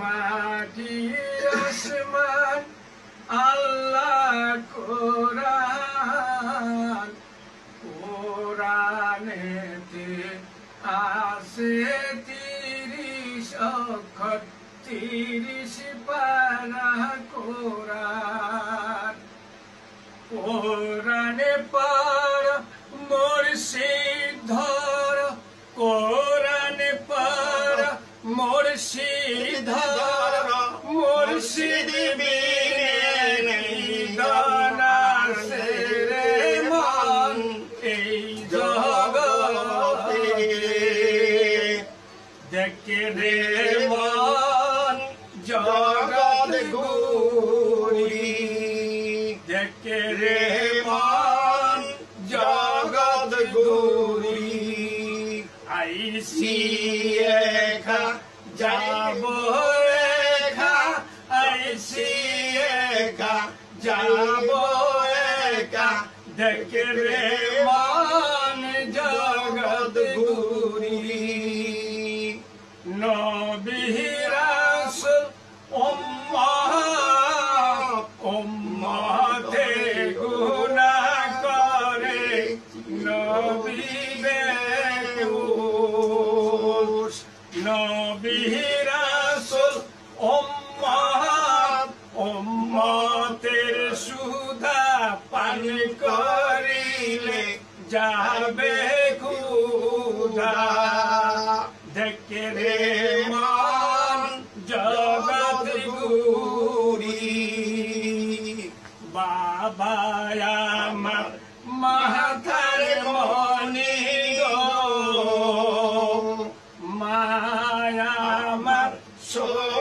মাটির আসমান, আল্লাহ কোরআন, কোরআনেতে আছে তিরিশ অক্ষর, তিরিশ পারা কোরআন। কোরআনে পার মুর্শিদ ধর, কোরআনে পার মুর্শিদ জগতে দেখে রে মন জগৎ গুরি দেখে রে মন জগৎ গুরি আইসি একা যাব একা আইসি একা, যাব একা। দেখে রে মন জগৎ গুরি। নবিরাস উম্মাহ উম্মাতে গুনা করে। নবী উম্মতের সুধা পান করিলে যাবে ক্ষুধা। দেখে রে মান আমার মাথার মনি মায়া আমার সোনার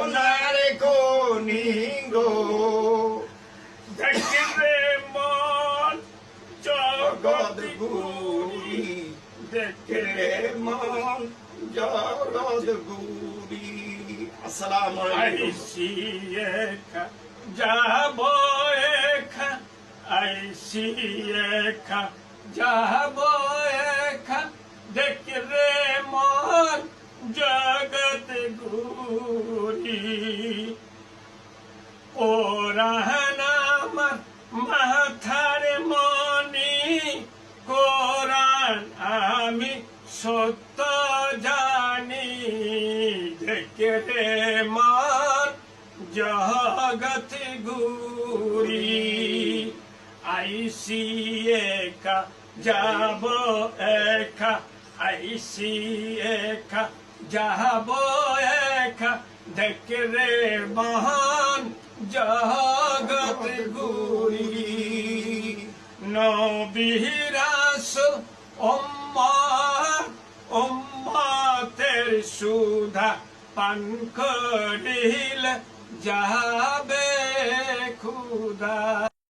জগৎ গুরি দেখে রে মন জগৎ গুরি আসসালামু আইসি একা, যাব একা, আইসি একা, যাব একা দেখ রে মন জগত গুরি কোরআন আমার মাথার মনি কোরআন আমি সত্য জানি, দেখে মান জগত গুরি আইসি একা যাব একা, আইসি একা যাব একা, দেখে মহান জগত গুরি নবিরাস উম্মাহ সুধা পান করিল যাবে খুদা